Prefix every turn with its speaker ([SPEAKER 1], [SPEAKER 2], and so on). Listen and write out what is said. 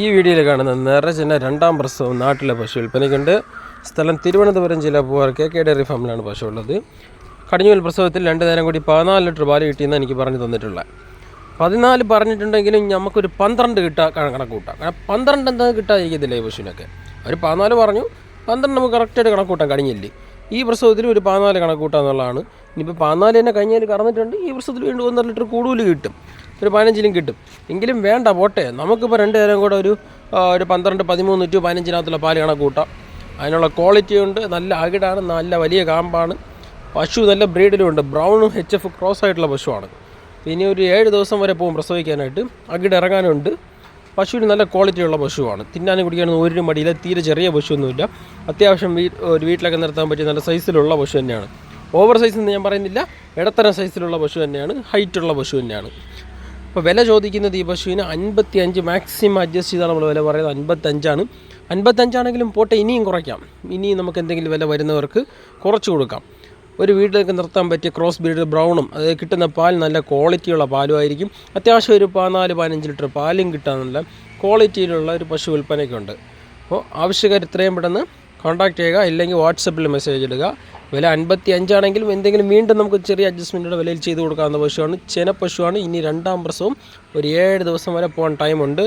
[SPEAKER 1] ഈ വീഡിയോയിൽ കാണുന്ന നിറചെന്ന രണ്ടാം പ്രസവം നാട്ടിലെ പശു വിൽപ്പനയ്ക്കുണ്ട് സ്ഥലം തിരുവനന്തപുരം ജില്ല പൂവാർ കെ കെ ഡയറി ഫാമിലാണ് പശു ഉള്ളത് കടിഞ്ഞൂൽ പ്രസവത്തിൽ രണ്ട് നേരം കൂടി പതിനാല് ലിറ്റർ പാൽ കിട്ടിയെന്ന് എനിക്ക് പറഞ്ഞു തന്നിട്ടുള്ളത്. പതിനാല് പറഞ്ഞിട്ടുണ്ടെങ്കിലും നമുക്കൊരു പന്ത്രണ്ട് കിട്ടാ കണക്ക് കൂട്ടാം. കാരണം പന്ത്രണ്ട് എന്താ കിട്ടാതിരിക്കത്തില്ല ഈ പശുവിനൊക്കെ? ഒരു പതിനാല് പറഞ്ഞു. പന്ത്രണ്ട് നമുക്ക് കറക്റ്റായിട്ട് കണക്ക് കൂട്ടാൻ കഴിഞ്ഞില്ലേ? ഈ പ്രസവത്തിൽ ഒരു പതിനാല് കണക്ക് കൂട്ടാന്നുള്ളതാണ്. ഇനിയിപ്പോൾ പതിനാല് തന്നെ കഴിഞ്ഞാൽ കറന്നിട്ടുണ്ട്. ഈ പ്രസവത്തിൽ വീണ്ടും ഒന്നര ലിറ്റർ കൂടുതൽ കിട്ടും. ഒരു പതിനഞ്ചിലും കിട്ടും. എങ്കിലും വേണ്ട പോട്ടെ. നമുക്കിപ്പോൾ രണ്ട് നേരം കൂടെ ഒരു ഒരു പന്ത്രണ്ട് പതിമൂന്ന് ടു പതിനഞ്ചിനകത്തുള്ള പാൽ കണക്ക് കൂട്ടാം. അതിനുള്ള ക്വാളിറ്റി ഉണ്ട് നല്ല അകിടാണ് നല്ല വലിയ കാമ്പാണ്. പശു നല്ല ബ്രീഡിലും ഉണ്ട്. ബ്രൗണും എച്ച് എഫ് ക്രോസ് ആയിട്ടുള്ള പശുവാണ്. ഇനി ഒരു ഏഴ് ദിവസം വരെ പോകും പ്രസവിക്കാനായിട്ട്. അകിട് ഇറങ്ങാനുണ്ട്. പശുവിന് നല്ല ക്വാളിറ്റി ഉള്ള പശുവാണ്. തിന്നാനും കുടിക്കാനും ഒരു മടിയില്ല. തീരെ ചെറിയ പശുവൊന്നുമില്ല. അത്യാവശ്യം വീ ഒരു വീട്ടിലൊക്കെ നിർത്താൻ പറ്റിയ നല്ല സൈസിലുള്ള പശു തന്നെയാണ്. ഓവർ സൈസ് എന്ന് ഞാൻ പറയുന്നില്ല. ഇടത്തരം സൈസിലുള്ള പശു തന്നെയാണ്. ഹൈറ്റുള്ള പശു തന്നെയാണ്. അപ്പോൾ വില ചോദിക്കുന്ന ഈ പശുവിന് അൻപത്തി അഞ്ച് മാക്സിമം അഡ്ജസ്റ്റ് ചെയ്താണ് നമ്മൾ വില പറയുന്നത്. അൻപത്തഞ്ചാണ് അൻപത്തഞ്ചാണെങ്കിലും പോട്ടെ ഇനിയും കുറയ്ക്കാം. ഇനിയും നമുക്ക് എന്തെങ്കിലും വില വരുന്നവർക്ക് കുറച്ച് കൊടുക്കാം. ഒരു വീട്ടിലേക്ക് നിർത്താൻ പറ്റിയ ക്രോസ് ബ്രീഡ് ബ്രൗണും അത് കിട്ടുന്ന പാൽ നല്ല ക്വാളിറ്റിയുള്ള പാലും ആയിരിക്കും. അത്യാവശ്യം ഒരു പതിനാല് പതിനഞ്ച് ലിറ്റർ പാലും കിട്ടാൻ നല്ല ക്വാളിറ്റിയിലുള്ള ഒരു പശു വിൽപ്പനയ്ക്കുണ്ട്. അപ്പോൾ ആവശ്യക്കാർ ഇത്രയും പെട്ടെന്ന് കോൺടാക്ട് ചെയ്യുക ഇല്ലെങ്കിൽ വാട്സപ്പിൽ മെസ്സേജ് ഇടുക. വില അൻപത്തി അഞ്ചാണെങ്കിലും എന്തെങ്കിലും വീണ്ടും നമുക്ക് ചെറിയ അഡ്ജസ്റ്റ്മെന്റുടെ വിലയിൽ ചെയ്ത് കൊടുക്കാവുന്ന പശുവാണ്. ചെന പശുവാണ്. ഇനി രണ്ടാം പ്രസവം ഒരു ഏഴ് ദിവസം വരെ പോകാൻ ടൈമുണ്ട്